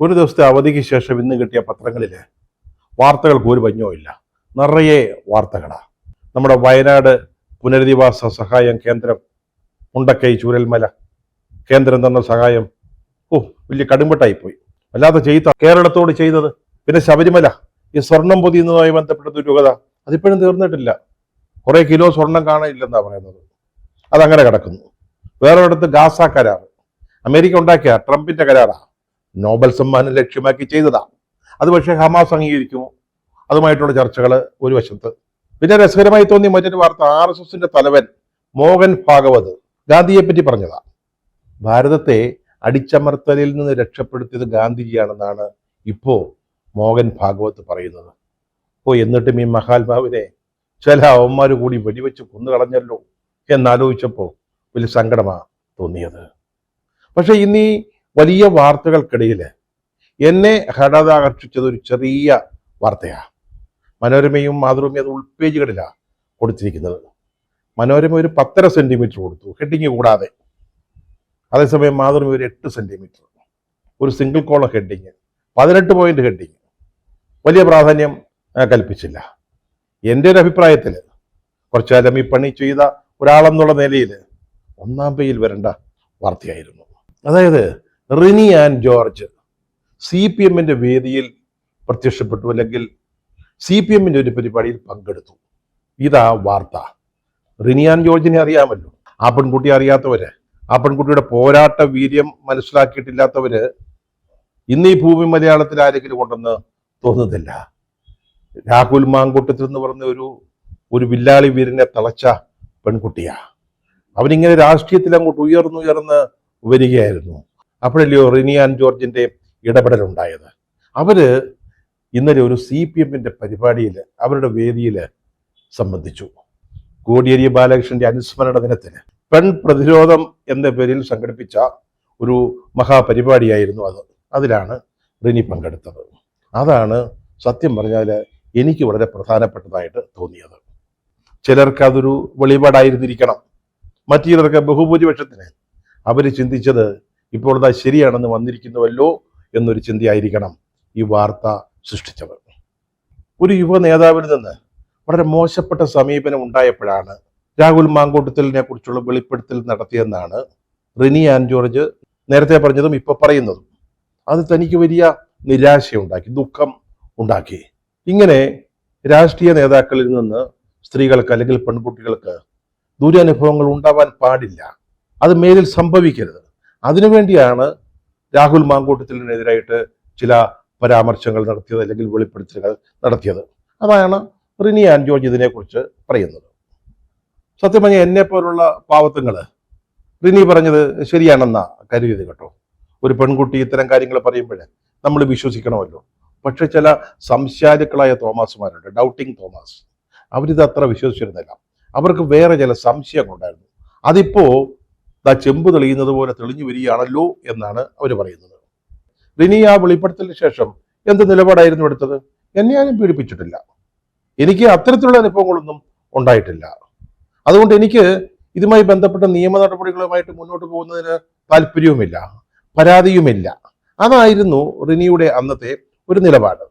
ഒരു ദിവസത്തെ അവധിക്ക് ശേഷം ഇന്ന് കിട്ടിയ പത്രങ്ങളിൽ വാർത്തകൾക്ക് ഒരു ഇല്ല. നിറയെ വാർത്തകളാണ് നമ്മുടെ വയനാട് പുനരധിവാസ സഹായം കേന്ദ്രം മുണ്ടക്കൈ ചൂരൽമല. കേന്ദ്രം തന്ന സഹായം ഓ വലിയ കടുമ്പട്ടായിപ്പോയി അല്ലാതെ ചെയ്ത കേരളത്തോട് ചെയ്തത്. പിന്നെ ശബരിമല ഈ സ്വർണം പൊതിയുന്നതുമായി ബന്ധപ്പെട്ട ദുരൂഹത അതിപ്പോഴും തീർന്നിട്ടില്ല. കുറേ കിലോ സ്വർണം കാണില്ലെന്നാണ് പറയുന്നത്. അതങ്ങനെ കിടക്കുന്നു. വേറൊരിടത്ത് ഗാസ കരാർ അമേരിക്ക ഉണ്ടാക്കിയ ട്രംപിന്റെ കരാറാ. നോബൽ സമ്മാനം ലക്ഷ്യമാക്കി ചെയ്തതാ. അത് പക്ഷേ ഹമാസ് അംഗീകരിക്കുമോ അതുമായിട്ടുള്ള ചർച്ചകൾ ഒരു വശത്ത്. പിന്നെ രസകരമായി തോന്നി മറ്റൊരു വാർത്ത ആർ എസ് എസിന്റെ തലവൻ മോഹൻ ഭാഗവത് ഗാന്ധിയെ പറ്റി പറഞ്ഞതാ. ഭാരതത്തെ അടിച്ചമർത്തലിൽ നിന്ന് രക്ഷപ്പെടുത്തിയത് ഗാന്ധിജിയാണെന്നാണ് ഇപ്പോ മോഹൻ ഭാഗവത് പറയുന്നത്. ഓ എന്നിട്ടും ഈ മഹാത്മാവിനെ ചില അവന്മാർ കൂടി വെടിവെച്ച് കൊന്നുകളഞ്ഞല്ലോ എന്നാലോചിച്ചപ്പോൾ വലിയ സങ്കടമാ തോന്നിയത്. പക്ഷെ ഇന്ന് വലിയ വാർത്തകൾക്കിടയിൽ എന്നെ ഹഠാതാകർഷിച്ചത് ഒരു ചെറിയ വാർത്തയാണ് മനോരമയും മാതൃഭൂമിയും അത് ഉൾപേജുകളിലാണ് കൊടുത്തിരിക്കുന്നത്. മനോരമ ഒരു പത്തര സെന്റിമീറ്റർ കൊടുത്തു ഹെഡിങ് കൂടാതെ. അതേസമയം മാതൃഭൂമി ഒരു എട്ട് സെന്റിമീറ്റർ. ഒരു സിംഗിൾ കോള ഹെഡിങ് പതിനെട്ട് പോയിന്റ് ഹെഡിങ്. വലിയ പ്രാധാന്യം കൽപ്പിച്ചില്ല. എന്റെ ഒരു അഭിപ്രായത്തിൽ കുറച്ചുകാലം ഈ പണി ചെയ്ത ഒരാളെന്നുള്ള നിലയിൽ ഒന്നാം പേയിൽ വരേണ്ട വാർത്തയായിരുന്നു. അതായത് Rini and George C P എമ്മിന്റെ വേദിയിൽ പ്രത്യക്ഷപ്പെട്ടു അല്ലെങ്കിൽ സി പി എമ്മിന്റെ ഒരു പരിപാടിയിൽ പങ്കെടുത്തു. ഇതാ വാർത്ത. റിനിയാൻ ജോർജിനെ അറിയാമല്ലോ. ആ പെൺകുട്ടി അറിയാത്തവര് ആ പെൺകുട്ടിയുടെ പോരാട്ട വീര്യം മനസ്സിലാക്കിയിട്ടില്ലാത്തവര് ഇന്ന് ഈ ഭൂമി മലയാളത്തിൽ ആരെങ്കിലും ഉണ്ടെന്ന് തോന്നുന്നില്ല. രാഹുൽ മാങ്കൂട്ടത്തിൽ എന്ന് പറഞ്ഞ ഒരു ഒരു വില്ലാളി വീരനെ തളച്ച പെൺകുട്ടിയാ. അവനിങ്ങനെ രാഷ്ട്രീയത്തിൽ അങ്ങോട്ട് ഉയർന്നുയർന്ന് വരികയായിരുന്നു. അപ്പോഴല്ലയോ റിനിയാൻ ജോർജിന്റെ ഇടപെടലുണ്ടായത്? അവർ ഇന്നലെ ഒരു സി പി എമ്മിന്റെ പരിപാടിയിൽ അവരുടെ വേദിയിൽ സംബന്ധിച്ചു. കോടിയേരി ബാലകൃഷ്ണന്റെ അനുസ്മരണ ദിനത്തിന്. പെൺ പ്രതിരോധം എന്ന പേരിൽ സംഘടിപ്പിച്ച ഒരു മഹാപരിപാടിയായിരുന്നു അത്. അതിലാണ് റിനി പങ്കെടുത്തത്. അതാണ് സത്യം പറഞ്ഞാൽ എനിക്ക് വളരെ പ്രധാനപ്പെട്ടതായിട്ട് തോന്നിയത്. ചിലർക്ക് അതൊരു വെളിപാടായിരുന്നിരിക്കണം. മറ്റു ചിലർക്ക് ബഹുഭൂരിപക്ഷത്തിന് അവർ ചിന്തിച്ചത് ഇപ്പോൾ അത് ശരിയാണെന്ന് വന്നിരിക്കുന്നുവല്ലോ എന്നൊരു ചിന്തയായിരിക്കണം ഈ വാർത്ത സൃഷ്ടിച്ചത് ഒരു യുവ നേതാവിൽ നിന്ന് വളരെ മോശപ്പെട്ട സമീപനം ഉണ്ടായപ്പോഴാണ് രാഹുൽ മാങ്കൂട്ടത്തിലിനെ കുറിച്ചുള്ള വെളിപ്പെടുത്തൽ നടത്തിയെന്നാണ് റിനി ആൻ ജോർജ് നേരത്തെ പറഞ്ഞതും ഇപ്പൊ പറയുന്നതും. അത് തനിക്ക് വലിയ നിരാശയുണ്ടാക്കി ദുഃഖം ഉണ്ടാക്കി. ഇങ്ങനെ രാഷ്ട്രീയ നേതാക്കളിൽ നിന്ന് സ്ത്രീകൾക്ക് അല്ലെങ്കിൽ പെൺകുട്ടികൾക്ക് ദുരനുഭവങ്ങൾ ഉണ്ടാവാൻ പാടില്ല. അത് മേലിൽ സംഭവിക്കരുത്. അതിനുവേണ്ടിയാണ് രാഹുൽ മാങ്കൂട്ടത്തിനെതിരായിട്ട് ചില പരാമർശങ്ങൾ നടത്തിയത് അല്ലെങ്കിൽ വെളിപ്പെടുത്തലുകൾ നടത്തിയത്. അതാണ് റിനി ആൻ ജോർജ് ഇതിനെക്കുറിച്ച് പറയുന്നത്. സത്യം പറഞ്ഞാൽ എന്നെ പോലുള്ള പാവത്തുങ്ങൾ റിനി പറഞ്ഞത് ശരിയാണെന്നാ കരുതിയത് കേട്ടോ. ഒരു പെൺകുട്ടി ഇത്തരം കാര്യങ്ങൾ പറയുമ്പോൾ നമ്മൾ വിശ്വസിക്കണമല്ലോ. പക്ഷെ ചില സംശയാലുക്കളായ തോമസുമാരുണ്ട് ഡൗട്ടിങ് തോമസ്. അവരിത് അത്ര വിശ്വസിച്ചിരുന്നില്ല. അവർക്ക് വേറെ ചില സംശയങ്ങളുണ്ടായിരുന്നു. അതിപ്പോ ദാ ചെമ്പ് തെളിയുന്നത് പോലെ തെളിഞ്ഞു വരികയാണല്ലോ എന്നാണ് അവർ പറയുന്നത്. റിനി ആ വെളിപ്പെടുത്തലിന് ശേഷം എന്ത് നിലപാടായിരുന്നു എടുത്തത്? എന്നെ ആരും പീഡിപ്പിച്ചിട്ടില്ല. എനിക്ക് അത്തരത്തിലുള്ള അനുഭവങ്ങളൊന്നും ഉണ്ടായിട്ടില്ല. അതുകൊണ്ട് എനിക്ക് ഇതുമായി ബന്ധപ്പെട്ട നിയമ നടപടികളുമായിട്ട് മുന്നോട്ട് പോകുന്നതിന് താല്പര്യവുമില്ല പരാതിയുമില്ല. അതായിരുന്നു റിനിയുടെ അന്നത്തെ ഒരു നിലപാട്.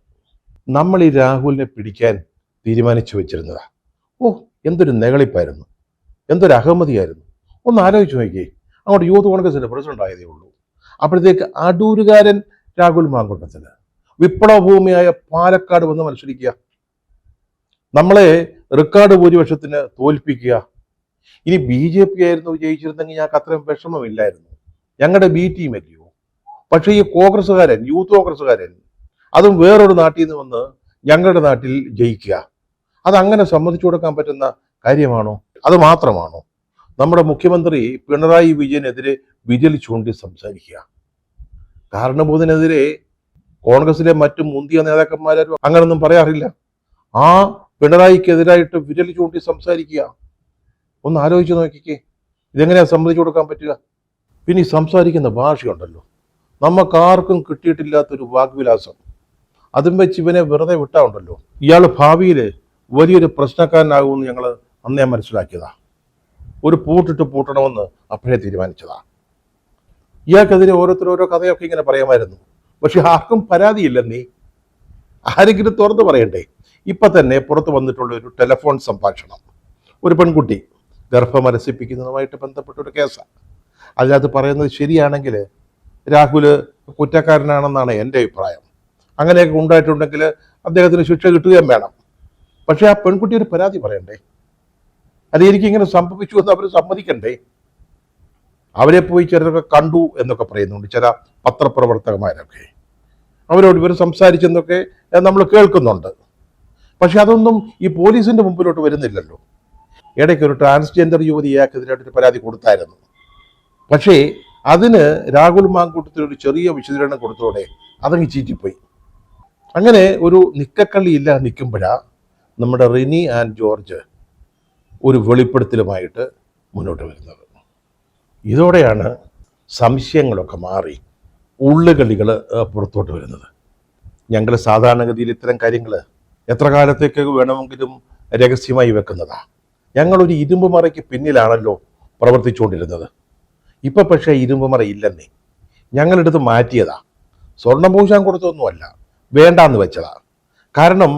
നമ്മൾ ഈ രാഹുലിനെ പിടിക്കാൻ തീരുമാനിച്ചു വെച്ചിരുന്നതാ. ഓ എന്തൊരു നെകളിപ്പായിരുന്നു. എന്തൊരു അഹമ്മതിയായിരുന്നു ഒന്ന് ആലോചിച്ച് നോക്കിയേ. അങ്ങോട്ട് യൂത്ത് കോൺഗ്രസിന്റെ പ്രസിഡന്റ് ആയതേ ഉള്ളൂ. അപ്പോഴത്തേക്ക് അടൂരുകാരൻ രാഹുൽ മാങ്കുട്ടത്തിന് വിപ്ലവഭൂമിയായ പാലക്കാട് വന്ന് മത്സരിക്കുക. നമ്മളെ റെക്കോർഡ് ഭൂരിപക്ഷത്തിന് തോൽപ്പിക്കുക. ഇനി ബി ജെ പി ആയിരുന്നു വിജയിച്ചിരുന്നെങ്കിൽ ഞങ്ങൾക്ക് അത്രയും വിഷമമില്ലായിരുന്നു. ഞങ്ങളുടെ ബി ടീം അല്ലയോ. പക്ഷേ ഈ കോൺഗ്രസ്സുകാരൻ യൂത്ത് കോൺഗ്രസ്സുകാരൻ അതും വേറൊരു നാട്ടിൽ നിന്ന് വന്ന് ഞങ്ങളുടെ നാട്ടിൽ ജയിക്കുക. അതങ്ങനെ സമ്മതിച്ചു കൊടുക്കാൻ പറ്റുന്ന കാര്യമാണോ? അത് മാത്രമാണോ? നമ്മുടെ മുഖ്യമന്ത്രി പിണറായി വിജയനെതിരെ വിരൽ ചൂണ്ടി സംസാരിക്കുക കാരണബോധനെതിരെ കോൺഗ്രസിലെ മറ്റു മുന്തിയ നേതാക്കന്മാരും അങ്ങനൊന്നും പറയാറില്ല. ആ പിണറായിക്കെതിരായിട്ട് വിരൽ ചൂണ്ടി സംസാരിക്കുക. ഒന്ന് ആലോചിച്ച് നോക്കിക്കേ. ഇതെങ്ങനെയാ സമ്മതിച്ചു കൊടുക്കാൻ പറ്റുക? പിന്നെ ഈ സംസാരിക്കുന്ന ഭാഷയുണ്ടല്ലോ. നമുക്കാർക്കും കിട്ടിയിട്ടില്ലാത്തൊരു വാഗ്വിലാസം. അതും വെച്ച് ഇവനെ വെറുതെ വിട്ടാ ഉണ്ടല്ലോ. ഇയാൾ ഭാവിയിൽ വലിയൊരു പ്രശ്നക്കാരനാകുമെന്ന് ഞങ്ങൾ അന്നേ മനസ്സിലാക്കിയതാ. ഒരു പൂട്ടിട്ട് പൂട്ടണമെന്ന് അപ്പോഴേ തീരുമാനിച്ചതാണ് ഇയാൾക്കെതിരെ ഓരോരുത്തരോരോ കഥയൊക്കെ ഇങ്ങനെ പറയാമായിരുന്നു. പക്ഷെ ആർക്കും പരാതിയില്ല നീ. ആരെങ്കിലും തുറന്നു പറയണ്ടേ? ഇപ്പൊ തന്നെ പുറത്തു വന്നിട്ടുള്ള ഒരു ടെലഫോൺ സംഭാഷണം. ഒരു പെൺകുട്ടി ഗർഭമലസിപ്പിക്കുന്നതുമായിട്ട് ബന്ധപ്പെട്ട ഒരു കേസാണ് അതിനകത്ത് പറയുന്നത് ശരിയാണെങ്കിൽ രാഹുൽ കുറ്റക്കാരനാണെന്നാണ് എന്റെ അഭിപ്രായം. അങ്ങനെയൊക്കെ ഉണ്ടായിട്ടുണ്ടെങ്കിൽ അദ്ദേഹത്തിന് ശിക്ഷ കിട്ടുകയും വേണം. പക്ഷേ ആ പെൺകുട്ടി ഒരു പരാതി പറയണ്ടേ? അത് എനിക്കിങ്ങനെ സംഭവിച്ചു എന്ന് അവർ സമ്മതിക്കണ്ടേ? അവരെ പോയി ചിലരൊക്കെ കണ്ടു എന്നൊക്കെ പറയുന്നുണ്ട് ചില പത്രപ്രവർത്തകന്മാരൊക്കെ. അവരോട് ഇവർ സംസാരിച്ചെന്നൊക്കെ നമ്മൾ കേൾക്കുന്നുണ്ട്. പക്ഷെ അതൊന്നും ഈ പോലീസിന്റെ മുമ്പിലോട്ട് വരുന്നില്ലല്ലോ. ഇടയ്ക്ക് ഒരു ട്രാൻസ്ജെൻഡർ യുവതി ഇയാൾക്കെതിരായിട്ടൊരു പരാതി കൊടുത്തായിരുന്നു. പക്ഷേ അതിന് രാഹുൽ മാങ്കൂട്ടത്തിൽ ഒരു ചെറിയ വിശദീകരണം കൊടുത്തോടെ അതങ്ങ് ചീറ്റിപ്പോയി. അങ്ങനെ ഒരു നിക്കക്കള്ളി ഇല്ലാതെ നിൽക്കുമ്പോഴാ നമ്മുടെ റിനി ആൻഡ് ജോർജ് ഒരു വെളിപ്പെടുത്തലുമായിട്ട് മുന്നോട്ട് വരുന്നത്. ഇതോടെയാണ് സംശയങ്ങളൊക്കെ മാറി ഉള്ളുകളികൾ പുറത്തോട്ട് വരുന്നത്. ഞങ്ങൾ സാധാരണഗതിയിൽ ഇത്തരം കാര്യങ്ങൾ എത്ര കാലത്തേക്ക് വേണമെങ്കിലും രഹസ്യമായി വെക്കുന്നതാ. ഞങ്ങളൊരു ഇരുമ്പ് മറയ്ക്ക് പിന്നിലാണല്ലോ പ്രവർത്തിച്ചുകൊണ്ടിരുന്നത്. ഇപ്പം പക്ഷേ ഇരുമ്പ് മറ ഇല്ലെന്നേ. ഞങ്ങളെടുത്ത് മാറ്റിയതാ. സ്വർണം പൂശാൻ കൊടുത്തൊന്നുമല്ല വേണ്ടാന്ന് വെച്ചതാ. കാരണം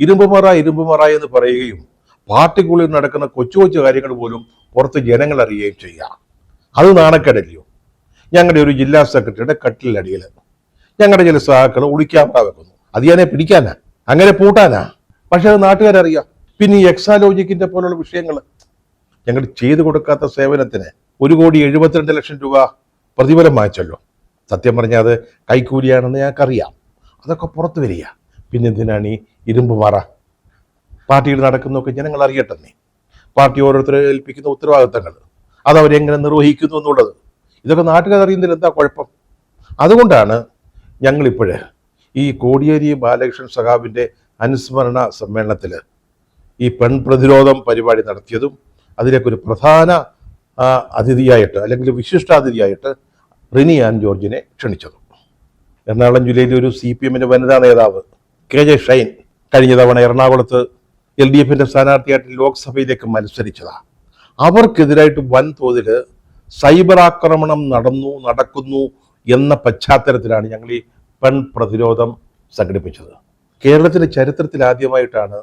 ഇരുമ്പ് മറ ഇരുമ്പ് മറ എന്ന് പറയുകയും പാർട്ടിക്കുള്ളിൽ നടക്കുന്ന കൊച്ചു കൊച്ചു കാര്യങ്ങൾ പോലും പുറത്ത് ജനങ്ങൾ അറിയുകയും ചെയ്യാം. അത് നാണക്കേടല്ലയോ? ഞങ്ങളുടെ ഒരു ജില്ലാ സെക്രട്ടറിയുടെ കട്ടിലടിയിൽ ഞങ്ങളുടെ ചില സഹാക്കൾ ഒളിക്യാമറ വെക്കുന്നു. അത് ഞാനെ പിടിക്കാനാ? അങ്ങനെ പൂട്ടാനാ? പക്ഷെ അത് നാട്ടുകാരറിയാം. പിന്നെ ഈ എക്സാലോജിക്കിന്റെ പോലുള്ള വിഷയങ്ങൾ. ഞങ്ങൾ ചെയ്തു കൊടുക്കാത്ത സേവനത്തിന് ഒരു കോടി എഴുപത്തിരണ്ട് ലക്ഷം രൂപ പ്രതിഫലം വാങ്ങിച്ചല്ലോ. സത്യം പറഞ്ഞാൽ അത് കൈക്കൂലിയാണെന്ന് ഞങ്ങൾക്കറിയാം. അതൊക്കെ പുറത്തു വരിക. പിന്നെന്തിനാണ് ഈ ഇരുമ്പ് മറ? പാർട്ടിയിൽ നടക്കുന്നൊക്കെ ജനങ്ങൾ അറിയട്ടെ പാർട്ടി ഓരോരുത്തരെ ഏൽപ്പിക്കുന്ന ഉത്തരവാദിത്തങ്ങൾ. അത് അവരെങ്ങനെ നിർവഹിക്കുന്നു എന്നുള്ളത്. ഇതൊക്കെ നാട്ടുകാർ അറിയുന്നതിൽ എന്താ കുഴപ്പം? അതുകൊണ്ടാണ് ഞങ്ങളിപ്പോൾ ഈ കോടിയേരി ബാലകൃഷ്ണൻ സഖാബിന്റെ അനുസ്മരണ സമ്മേളനത്തിൽ ഈ പെൺപ്രതിരോധം പരിപാടി നടത്തിയതും അതിലേക്ക് ഒരു പ്രധാന അതിഥിയായിട്ട് അല്ലെങ്കിൽ വിശിഷ്ടാതിഥിയായിട്ട് റിനി ആൻ ജോർജിനെ ക്ഷണിച്ചതും. എറണാകുളം ജില്ലയിലെ ഒരു സി പി എമ്മിന്റെ വനിതാ നേതാവ് കെ ജെ ഷൈൻ കഴിഞ്ഞ തവണ എറണാകുളത്ത് എൽ ഡി എഫിന്റെ സ്ഥാനാർത്ഥിയായിട്ട് ലോക്സഭയിലേക്ക് മത്സരിച്ചതാണ് അവർക്കെതിരായിട്ട് വൻതോതിൽ സൈബർ ആക്രമണം നടന്നു നടക്കുന്നു എന്ന പശ്ചാത്തലത്തിലാണ് ഞങ്ങൾ ഈ പെൺ പ്രതിരോധം സംഘടിപ്പിച്ചത്. കേരളത്തിലെ ചരിത്രത്തിൽ ആദ്യമായിട്ടാണ്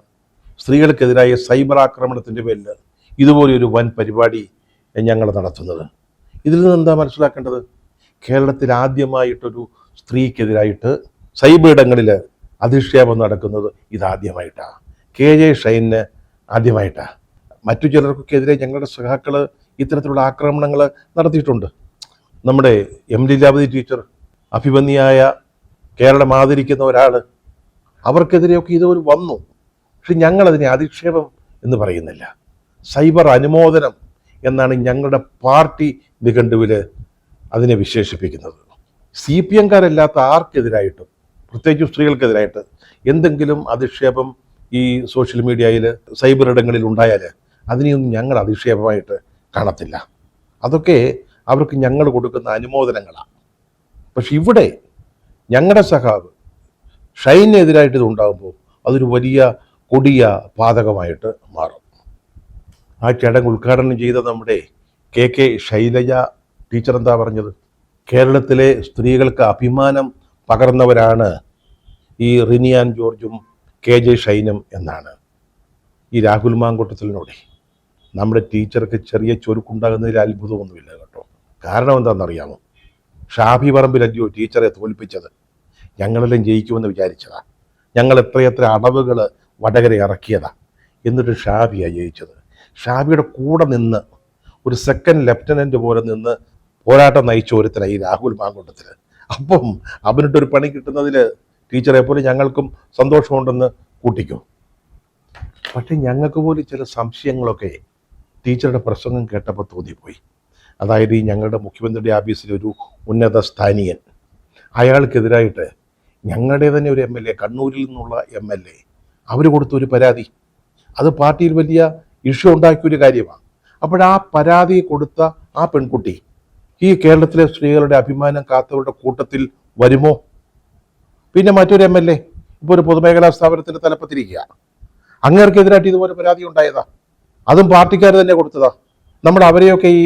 സ്ത്രീകൾക്കെതിരായ സൈബർ ആക്രമണത്തിന്റെ പേരിൽ ഇതുപോലെയൊരു വൻ പരിപാടി ഞങ്ങൾ നടത്തുന്നത്. ഇതിൽ നിന്ന് എന്താ മനസ്സിലാക്കേണ്ടത്? കേരളത്തിൽ ആദ്യമായിട്ടൊരു സ്ത്രീക്കെതിരായിട്ട് സൈബർ ഇടങ്ങളിൽ അധിക്ഷേപം നടക്കുന്നത് ഇതാദ്യമായിട്ടാണ്. കെ ജെ ഷൈനിന് ആദ്യമായിട്ടാണ് മറ്റു ചിലർക്കെതിരെ ഞങ്ങളുടെ സഖാക്കൾ ഇത്തരത്തിലുള്ള ആക്രമണങ്ങൾ നടത്തിയിട്ടുണ്ട്. നമ്മുടെ എം ലീലാവതി ടീച്ചർ അഭിമന്യായ കേരളം ആദരിക്കുന്ന ഒരാൾ അവർക്കെതിരെയൊക്കെ ഇതൊരു വന്നു. പക്ഷെ ഞങ്ങളതിനെ അധിക്ഷേപം എന്ന് പറയുന്നില്ല. സൈബർ അനുമോദനം എന്നാണ് ഞങ്ങളുടെ പാർട്ടി നിഘണ്ടുവിൽ അതിനെ വിശേഷിപ്പിക്കുന്നത്. സി പി എംകാരല്ലാത്ത ആർക്കെതിരായിട്ടും പ്രത്യേകിച്ച് സ്ത്രീകൾക്കെതിരായിട്ട് എന്തെങ്കിലും അധിക്ഷേപം ഈ സോഷ്യൽ മീഡിയയിൽ സൈബർ ഇടങ്ങളിൽ ഉണ്ടായാൽ അതിനെയൊന്നും ഞങ്ങൾ അധിക്ഷേപമായിട്ട് കാണത്തില്ല. അതൊക്കെ അവർക്ക് ഞങ്ങൾ കൊടുക്കുന്ന അനുമോദനങ്ങളാണ് പക്ഷെ ഇവിടെ ഞങ്ങളുടെ സഖാവ് ഷൈനെതിരായിട്ട് ഇത് ഉണ്ടാകുമ്പോൾ അതൊരു വലിയ കൊടിയ പാതകമായിട്ട് മാറും. ആ ചടങ്ങ് ഉദ്ഘാടനം ചെയ്ത നമ്മുടെ കെ കെ ശൈലജ ടീച്ചർ എന്താ പറഞ്ഞത്? കേരളത്തിലെ സ്ത്രീകൾക്ക് അഭിമാനം പകർന്നവരാണ് ഈ റിനിയാൻ ജോർജും കെ ജെ ഷൈനം എന്നാണ്. ഈ രാഹുൽ മാങ്കൂട്ടത്തിലിനോടെ നമ്മുടെ ടീച്ചർക്ക് ചെറിയ ചൊരുക്കുണ്ടാകുന്നതിൽ അത്ഭുതമൊന്നുമില്ല കേട്ടോ. കാരണം എന്താണെന്നറിയാമോ? ഷാഫി പറമ്പിലല്ലയോ ടീച്ചറെ തോൽപ്പിച്ചത്. ഞങ്ങളെല്ലാം ജയിക്കുമെന്ന് വിചാരിച്ചതാ. ഞങ്ങൾ എത്രയെത്ര അടവുകൾ വടകര ഇറക്കിയതാ. എന്നിട്ട് ഷാഫിയാണ് ജയിച്ചത്. ഷാഫിയുടെ കൂടെ നിന്ന് ഒരു സെക്കൻഡ് ലെഫ്റ്റനന്റ് പോലെ നിന്ന് പോരാട്ടം നയിച്ച ഈ രാഹുൽ മാങ്കൂട്ടത്തിൽ അപ്പം അവനിട്ടൊരു പണി കിട്ടുന്നതിൽ ടീച്ചറെ പോലെ ഞങ്ങൾക്കും സന്തോഷമുണ്ടെന്ന് കൂട്ടിക്കും. പക്ഷെ ഞങ്ങൾക്ക് പോലും ചില സംശയങ്ങളൊക്കെ ടീച്ചറുടെ പ്രസംഗം കേട്ടപ്പോൾ തോന്നിപ്പോയി. അതായത് ഈ ഞങ്ങളുടെ മുഖ്യമന്ത്രിയുടെ ഓഫീസിലെ ഒരു ഉന്നത സ്ഥാനീയൻ. അയാൾക്കെതിരായിട്ട് ഞങ്ങളുടെ തന്നെ ഒരു എം എൽ എ കണ്ണൂരിൽ നിന്നുള്ള എം എൽ എ അവർ കൊടുത്തൊരു പരാതി. അത് പാർട്ടിയിൽ വലിയ ഇഷ്യൂ ഉണ്ടാക്കിയൊരു കാര്യമാണ്. അപ്പോഴാ പരാതി കൊടുത്ത ആ പെൺകുട്ടി ഈ കേരളത്തിലെ സ്ത്രീകളുടെ അഭിമാനം കാത്തവരുടെ കൂട്ടത്തിൽ വരുമോ? പിന്നെ മറ്റൊരു എം എൽ എ ഇപ്പോൾ ഒരു പൊതുമേഖലാ സ്ഥാപനത്തിന്റെ തലപ്പത്തിരിക്കുക. അങ്ങേർക്കെതിരായിട്ട് ഇതുപോലെ പരാതി ഉണ്ടായതാ. അതും പാർട്ടിക്കാർ തന്നെ കൊടുത്തതാ. നമ്മൾ അവരെയൊക്കെ ഈ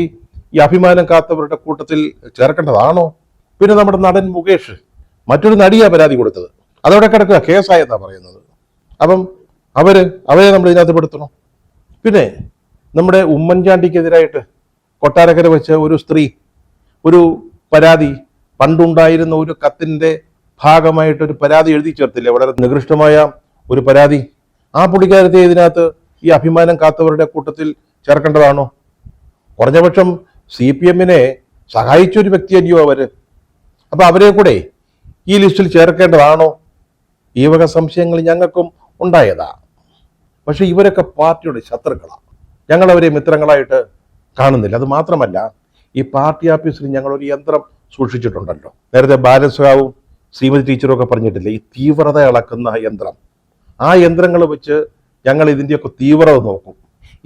ഈ അഭിമാനം കാത്തവരുടെ കൂട്ടത്തിൽ ചേർക്കേണ്ടതാണോ? പിന്നെ നമ്മുടെ നടൻ മുകേഷ് മറ്റൊരു നടിയാ പരാതി കൊടുത്തത്. അതവിടെ കിടക്കുക കേസായെന്നാ പറയുന്നത്. അപ്പം അവർ അവരെ നമ്മൾ ഇതിനകത്ത് പെടുത്തണം? പിന്നെ നമ്മുടെ ഉമ്മൻചാണ്ടിക്കെതിരായിട്ട് കൊട്ടാരക്കര വെച്ച് ഒരു സ്ത്രീ ഒരു പരാതി പണ്ടുണ്ടായിരുന്ന ഒരു കത്തിന്റെ ഭാഗമായിട്ട് ഒരു പരാതി എഴുതി ചേർത്തില്ലേ? വളരെ നികൃഷ്ടമായ ഒരു പരാതി. ആ പുള്ളിക്കാരത്തെ ഇതിനകത്ത് ഈ അഭിമാനം കാത്തവരുടെ കൂട്ടത്തിൽ ചേർക്കേണ്ടതാണോ? കുറഞ്ഞപക്ഷം സി പി എമ്മിനെ സഹായിച്ച ഒരു വ്യക്തിയല്ലയോ അവർ? അപ്പൊ അവരെ കൂടെ ഈ ലിസ്റ്റിൽ ചേർക്കേണ്ടതാണോ? ഈ വക സംശയങ്ങൾ ഞങ്ങൾക്കും ഉണ്ടായതാ. പക്ഷെ ഇവരൊക്കെ പാർട്ടിയുടെ ശത്രുക്കളാണ് ഞങ്ങൾ അവരെ മിത്രങ്ങളായിട്ട് കാണുന്നില്ല. അത് മാത്രമല്ല ഈ പാർട്ടി ഓഫീസിൽ ഞങ്ങളൊരു യന്ത്രം സൂക്ഷിച്ചിട്ടുണ്ടല്ലോ. നേരത്തെ ബാലസ്രാവും ശ്രീമതി ടീച്ചറും ഒക്കെ പറഞ്ഞിട്ടില്ലേ ഈ തീവ്രത അളക്കുന്ന യന്ത്രം. ആ യന്ത്രങ്ങൾ വെച്ച് ഞങ്ങൾ ഇതിന്റെയൊക്കെ തീവ്രത നോക്കും.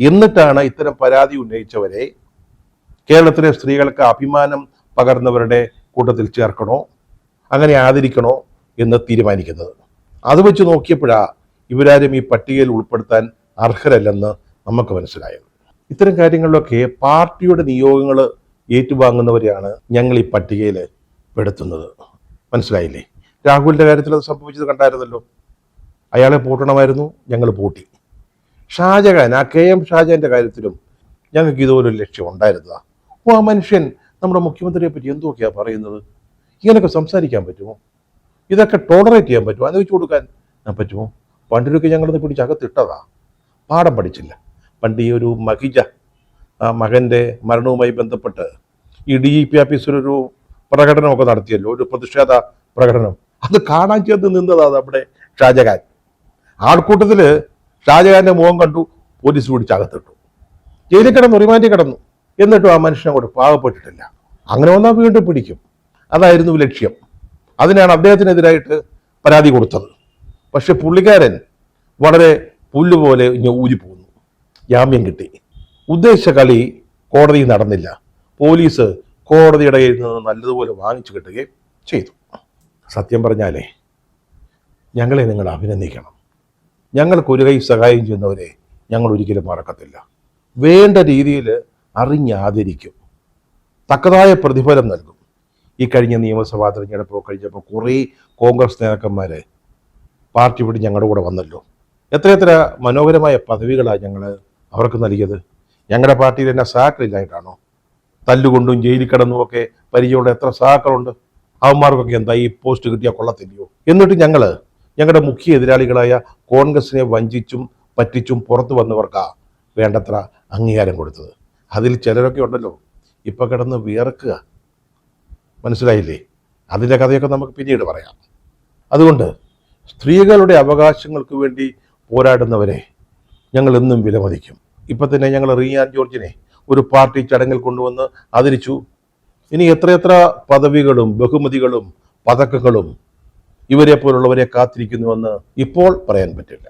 എന്നിട്ടാണ് ഇത്തരം പരാതി ഉന്നയിച്ചവരെ കേരളത്തിലെ സ്ത്രീകൾക്ക് അഭിമാനം പകർന്നവരുടെ കൂട്ടത്തിൽ ചേർക്കണോ അങ്ങനെ ആദരിക്കണോ എന്ന് തീരുമാനിക്കുന്നത്. അത് വെച്ച് നോക്കിയപ്പോഴാ ഇവരാരും ഈ പട്ടികയിൽ ഉൾപ്പെടുത്താൻ അർഹരല്ലെന്ന് നമുക്ക് മനസ്സിലായത്. ഇത്തരം കാര്യങ്ങളിലൊക്കെ പാർട്ടിയുടെ നിയോഗങ്ങൾ ഏറ്റുവാങ്ങുന്നവരെയാണ് ഞങ്ങൾ ഈ പട്ടികയിൽ പെടുത്തുന്നത്. മനസ്സിലായില്ലേ? രാഹുലിന്റെ കാര്യത്തിൽ അത് സംഭവിച്ചത് കണ്ടായിരുന്നല്ലോ. അയാളെ പൂട്ടണമായിരുന്നു ഞങ്ങൾ പൂട്ടി. ഷാജഹാൻ ആ കെ എം ഷാജഹാന്റെ കാര്യത്തിലും ഞങ്ങൾക്ക് ഇതുപോലൊരു ലക്ഷ്യം ഉണ്ടായിരുന്നതാ. ഓ ആ മനുഷ്യൻ നമ്മുടെ മുഖ്യമന്ത്രിയെ പറ്റി എന്തൊക്കെയാണ് പറയുന്നത്? ഇങ്ങനെയൊക്കെ സംസാരിക്കാൻ പറ്റുമോ? ഇതൊക്കെ ടോളറേറ്റ് ചെയ്യാൻ പറ്റുമോ? അനുവദിച്ചു കൊടുക്കാൻ ഞാൻ പറ്റുമോ? പണ്ടിലൊക്കെ ഞങ്ങളിത് പിടിച്ച് അകത്തിട്ടതാ. പാഠം പഠിച്ചില്ല. പണ്ട് ഈ ഒരു മഹിജ ആ മകന്റെ മരണവുമായി ബന്ധപ്പെട്ട് ഈ ഡി ജി പി ഓഫീസിലൊരു പ്രകടനമൊക്കെ നടത്തിയല്ലോ. ഒരു പ്രതിഷേധ പ്രകടനം. അത് കാണാൻ ചെന്ന് നിന്നതാ നമ്മുടെ ഷാജഹാൻ. ആൾക്കൂട്ടത്തിൽ ഷാജഹാന്റെ മുഖം കണ്ടു പോലീസ് പിടിച്ച് അകത്തിട്ടു. ജയിലിൽ കിടന്നു റിമാൻഡിൽ കിടന്നു. എന്നിട്ടും ആ മനുഷ്യനെ അങ്ങോട്ട് പാകപ്പെട്ടിട്ടില്ല അങ്ങനെ വന്നാൽ വീണ്ടും പിടിക്കും. അതായിരുന്നു ലക്ഷ്യം. അതിനാണ് അദ്ദേഹത്തിനെതിരായിട്ട് പരാതി കൊടുത്തത്. പക്ഷെ പുള്ളിക്കാരൻ വളരെ പുല്ലുപോലെ ഇങ്ങ് പോകുന്നു ജാമ്യം കിട്ടി. ഉദ്ദേശിച്ച കളി കോടതിയിൽ നടന്നില്ല. പോലീസ് കോടതിയുടെ കയ്യിൽ നിന്ന് നല്ലതുപോലെ വാങ്ങിച്ചു കിട്ടുകയും ചെയ്തു. സത്യം പറഞ്ഞാലേ ഞങ്ങളെ നിങ്ങൾ അഭിനന്ദിക്കണം. ഞങ്ങൾക്ക് ഒരു കൈ സഹായം ചെയ്യുന്നവരെ ഞങ്ങൾ ഒരിക്കലും മറക്കത്തില്ല. വേണ്ട രീതിയിൽ അറിഞ്ഞാദരിക്കും തക്കതായ പ്രതിഫലം നൽകും. ഈ കഴിഞ്ഞ നിയമസഭാ തെരഞ്ഞെടുപ്പ് കഴിഞ്ഞപ്പോൾ കുറേ കോൺഗ്രസ് നേതാക്കന്മാർ പാർട്ടി വിട്ട് ഞങ്ങളുടെ കൂടെ വന്നല്ലോ. എത്രയെത്ര മനോഹരമായ പദവികളാണ് ഞങ്ങൾ അവർക്ക് നൽകിയത്. ഞങ്ങളുടെ പാർട്ടിയിൽ തന്നെ സാക്കളില്ലായിട്ടാണോ തല്ലുകൊണ്ടും ജയിലിൽ കിടന്നുമൊക്കെ പരിചയമുള്ള എത്ര സഹാക്കളുണ്ട് അവന്മാർക്കൊക്കെ എന്താ ഈ പോസ്റ്റ് കിട്ടിയാൽ കൊള്ളത്തില്ലയോ? എന്നിട്ട് ഞങ്ങൾ ഞങ്ങളുടെ മുഖ്യ എതിരാളികളായ കോൺഗ്രസിനെ വഞ്ചിച്ചും പറ്റിച്ചും പുറത്തു വന്നവർക്കാ വേണ്ടത്ര അംഗീകാരം കൊടുത്തത്. അതിൽ ചിലരൊക്കെ ഉണ്ടല്ലോ. ഇപ്പം കിടന്ന് വിയർക്കുക. മനസ്സിലായില്ലേ? അതിന്റെ കഥയൊക്കെ നമുക്ക് പിന്നീട് പറയാം. അതുകൊണ്ട് സ്ത്രീകളുടെ അവകാശങ്ങൾക്ക് വേണ്ടി പോരാടുന്നവരെ ഞങ്ങൾ എന്നും വിലമതിക്കും. ഇപ്പം തന്നെ ഞങ്ങൾ റിയാൻ ജോർജിനെ ഒരു പാർട്ടി ചടങ്ങിൽ കൊണ്ടുവന്ന് ആദരിച്ചു. ഇനി എത്രയെത്ര പദവികളും ബഹുമതികളും പതക്കങ്ങളും ഇവരെ പോലുള്ളവരെ കാത്തിരിക്കുന്നുവെന്ന് ഇപ്പോൾ പറയാൻ പറ്റില്ല.